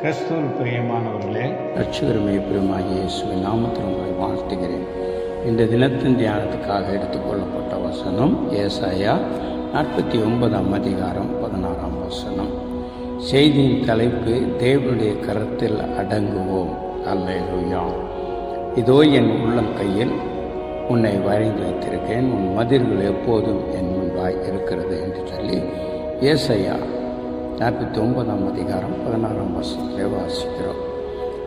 கிறிஸ்துவ பிரியமானவர்களே ரட்சகருமே பெருமாகிய இயேசுவின் நாமத்தில் உங்களை வாழ்த்துகிறேன். இந்த தினத்தின் தியானத்துக்காக எடுத்துக்கொள்ளப்பட்ட வசனம் ஏசாயா நாற்பத்தி ஒன்பதாம் அதிகாரம் பதினாறாம் வசனம். செய்தியின் தலைப்பு தேவனுடைய கரத்தில் அடங்குவோம். அல்லேலூயா. இதோ என் உள்ளம் கையில் உன்னை வரைந்து வைத்திருக்கேன். உன் மதில்கள் எப்போதும் என் முன்பாய் இருக்கிறது என்று சொல்லி ஏசையா நாற்பத்தி ஒன்பதாம் அதிகாரம் பதினாறாம் வருஷத்திலே வாசிக்கிறோம்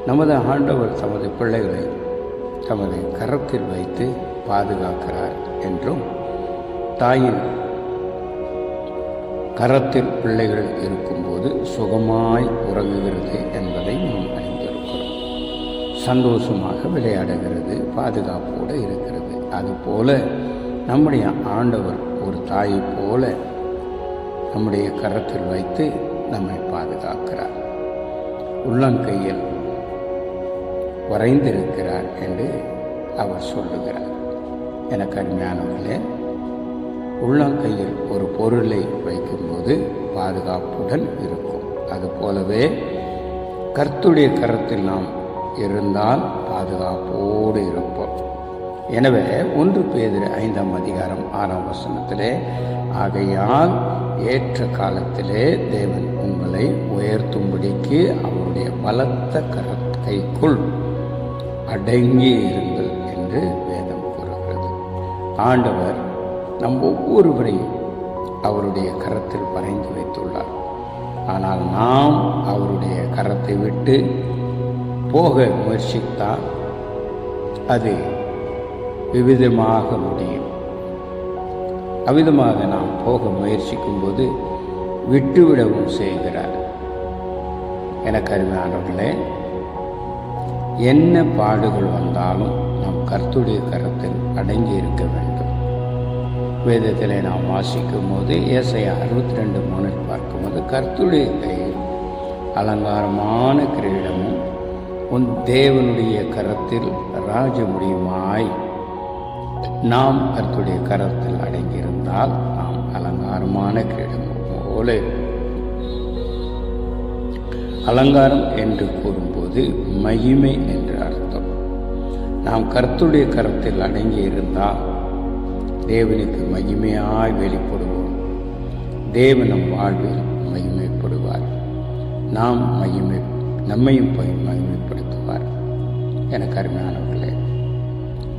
நமது ஆண்டவர் தமது பிள்ளைகளை தமது கரத்தில் வைத்து பாதுகாக்கிறார் என்றும் தாயின் கரத்தில் பிள்ளைகள் இருக்கும்போது சுகமாய் உறங்குகிறது என்பதை நாம் அறிந்திருக்கிறோம். சந்தோஷமாக விளையாடுகிறது பாதுகாப்போடு இருக்கிறது. அதுபோல நம்முடைய ஆண்டவர் ஒரு தாயை போல நம்முடைய கரத்தில் வைத்து நம்மை பாதுகாக்கிறார். உள்ளங்கையில் வரைந்திருக்கிறார் என்று அவர் சொல்லுகிறார். எனக்கு அருமையானவர்களே உள்ளங்கையில் ஒரு பொருளை வைக்கும்போது பாதுகாப்புடன் இருக்கும். அதுபோலவே கர்த்துடைய கரத்தில் நாம் இருந்தால் பாதுகாப்போடு இருக்கும் எனவே ஒன்று பேதிர ஐந்தாம் அதிகாரம் ஆறாம் வசனத்திலே ஆகையால் ஏற்ற காலத்திலே தேவன் உங்களை உயர்த்தும்படிக்கு அவருடைய பலத்த கரத்தைக்குள் அடங்கி இருங்கள் என்று வேதம் கூறுகிறது. ஆண்டவர் நம் ஒவ்வொருவரையும் அவருடைய கரத்தில் வரைந்து வைத்துள்ளார். ஆனால் நாம் அவருடைய கரத்தை விட்டு போக முயற்சித்தால் அது விவிதமாக முடியும். அவ்விதமாக நாம் போக முயற்சிக்கும்போது விட்டுவிடவும் செய்கிறார். எனக்கு அருமையானவர்களே என்ன பாடுகள் வந்தாலும் நாம் கர்த்துடைய கரத்தில் அடங்கி இருக்க வேண்டும். வேதத்தில் நாம் வாசிக்கும் போது ஏசையா அறுபத்தி ரெண்டு மூணில் பார்க்கும்போது கர்த்துடைய கையில் அலங்காரமான கிரீடமும் உன் தேவனுடைய கரத்தில் ராஜ முடியுமாய் நாம் கருத்துடைய கரத்தில் அடங்கியிருந்தால் நாம் அலங்காரமான கிரீடம் போல. அலங்காரம் என்று கூறும்போது மகிமை என்று அர்த்தம். நாம் கருத்துடைய கரத்தில் அடங்கி இருந்தால் தேவனுக்கு மகிமையாய் வெளிப்படுவோம். தேவன் நம் வாழ்வில் மகிமைப்படுவார். நாம் மகிமை நம்மையும் போய் மகிமைப்படுத்துவார். எனக்கு கருமையானவர்களே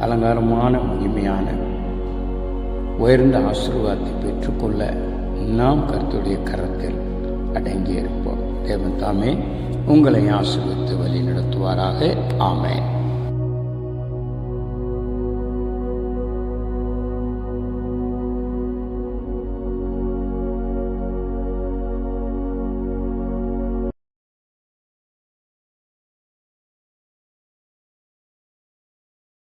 அலங்காரமான மகிமையான உயர்ந்த ஆசீர்வாதத்தை பெற்றுக்கொள்ள நாம் கருத்துடைய கரத்தில் அடங்கி இருப்போம் தேவன் தாமே உங்களை ஆசிர்வித்து வழி நடத்துவாராக ஆமேன்.